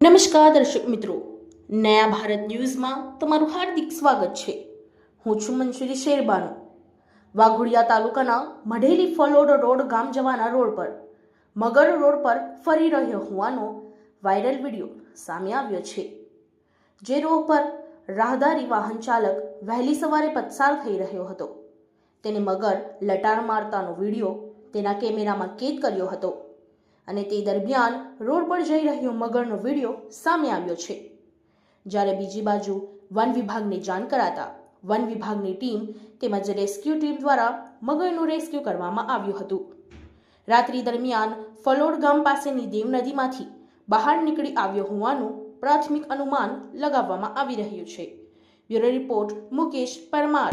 નમસ્કાર દર્શક મિત્રો. નયા ભારત ન્યૂઝમાં તમારું હાર્દિક સ્વાગત છે. હું છું મંજુરી શેરબાનુ. વાઘોડિયા તાલુકાના મઢેલી ફલોડ રોડ ગામ જવાના રોડ પર, મગર રોડ પર ફરી રહ્યો હોવાનો વાયરલ વીડિયો સામે આવ્યો છે. જે રોડ પર રાહદારી વાહન ચાલક વહેલી સવારે પસાર થઈ રહ્યો હતો. તેને મગર લટાર મારતાનો વીડિયો તેના કેમેરામાં કેદ કર્યો હતો. અને તે દરમિયાન રોડ પર જઈ રહ્યો મગરનો વીડિયો સામે આવ્યો છે. જ્યારે બીજી બાજુ વન વિભાગને જાણ કરાતા વન વિભાગની ટીમ તેમજ રેસ્ક્યુ ટીમ દ્વારા મગરનું રેસ્ક્યુ કરવામાં આવ્યું હતું. રાત્રિ દરમિયાન ફલોડ ગામ પાસેની દેવ નદીમાંથી બહાર નીકળી આવ્યો હોવાનું પ્રાથમિક અનુમાન લગાવવામાં આવી રહ્યું છે. Bureau report Mukesh Parmar.